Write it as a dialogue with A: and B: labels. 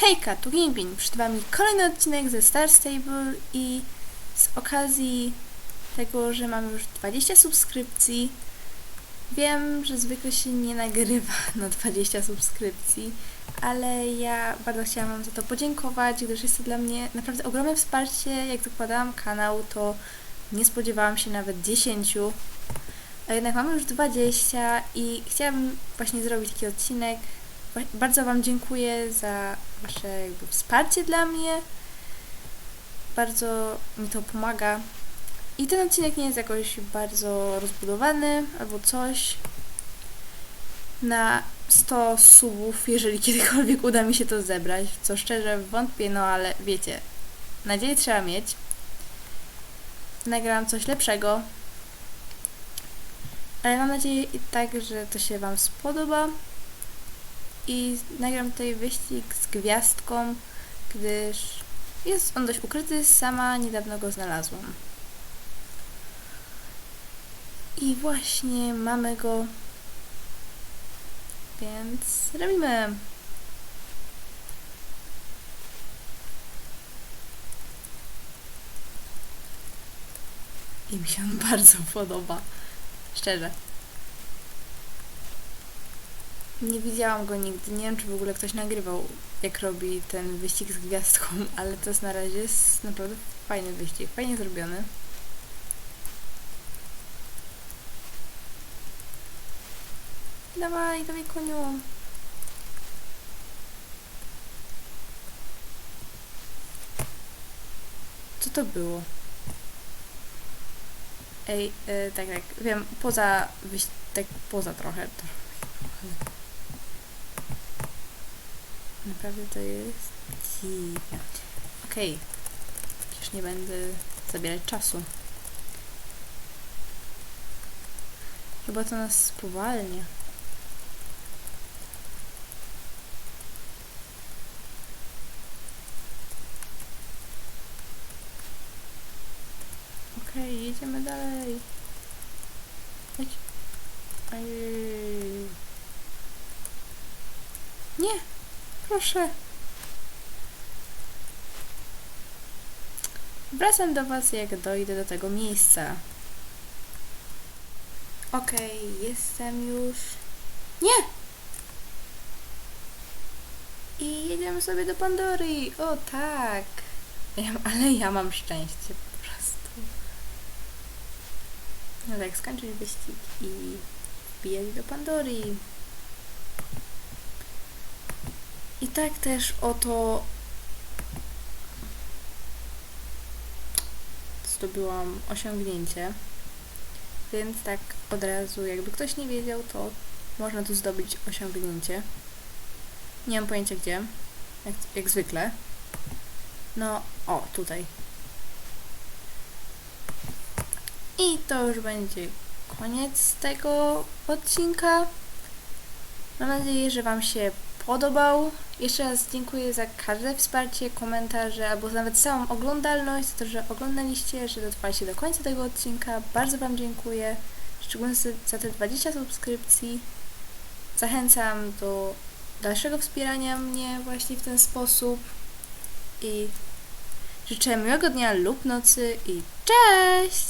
A: Hejka, tu Gimpin. Przed Wami kolejny odcinek ze Star Stable i z okazji tego, że mam już 20 subskrypcji, wiem, że zwykle się nie nagrywa na 20 subskrypcji, ale ja bardzo chciałam Wam za to podziękować, gdyż jest to dla mnie naprawdę ogromne wsparcie. Jak zakładałam kanał, to nie spodziewałam się nawet 10, a jednak mamy już 20 i chciałabym właśnie zrobić taki odcinek. Bardzo Wam dziękuję za Wasze jakby wsparcie dla mnie. Bardzo mi to pomaga. I ten odcinek nie jest jakoś bardzo rozbudowany albo coś. Na 100 subów, jeżeli kiedykolwiek uda mi się to zebrać, co szczerze wątpię, no ale wiecie, nadzieję trzeba mieć. Nagram coś lepszego, ale mam nadzieję i tak, że to się Wam spodoba. I nagram tutaj wyścig z gwiazdką, gdyż jest on dość ukryty, sama niedawno go znalazłam. I właśnie mamy go. Więc robimy. I mi się on bardzo podoba. Szczerze. Nie widziałam go nigdy. Nie wiem, czy w ogóle ktoś nagrywał, jak robi ten wyścig z gwiazdką, ale to jest na razie jest naprawdę fajny wyścig. Fajnie zrobiony. Dawaj, dawaj koniu. Co to było? Ej, e, tak, tak, wiem, poza, tak poza trochę, trochę. Naprawdę to jest dziwne. Okej, przecież nie będę zabierać czasu. Chyba to nas spowalnia. Okej, jedziemy dalej. Ej. Nie, proszę. Wracam do Was, jak dojdę do tego miejsca. Okej, jestem już. Nie! I jedziemy sobie do Pandory. O tak. Ja, ale ja mam szczęście po prostu. No jak skończyć wyścig i wbijać do Pandory. I tak też oto zdobyłam osiągnięcie. Więc tak od razu, jakby ktoś nie wiedział, to można tu zdobyć osiągnięcie. Nie mam pojęcia gdzie, jak, jak zwykle. No, o, tutaj. I to już będzie koniec tego odcinka. Mam nadzieję, że Wam się podobał. Jeszcze raz dziękuję za każde wsparcie, komentarze albo nawet całą oglądalność, za to, że oglądaliście, że dotrwaliście do końca tego odcinka. Bardzo Wam dziękuję. Szczególnie za- te 20 subskrypcji. Zachęcam do dalszego wspierania mnie właśnie w ten sposób. I życzę miłego dnia lub nocy i cześć!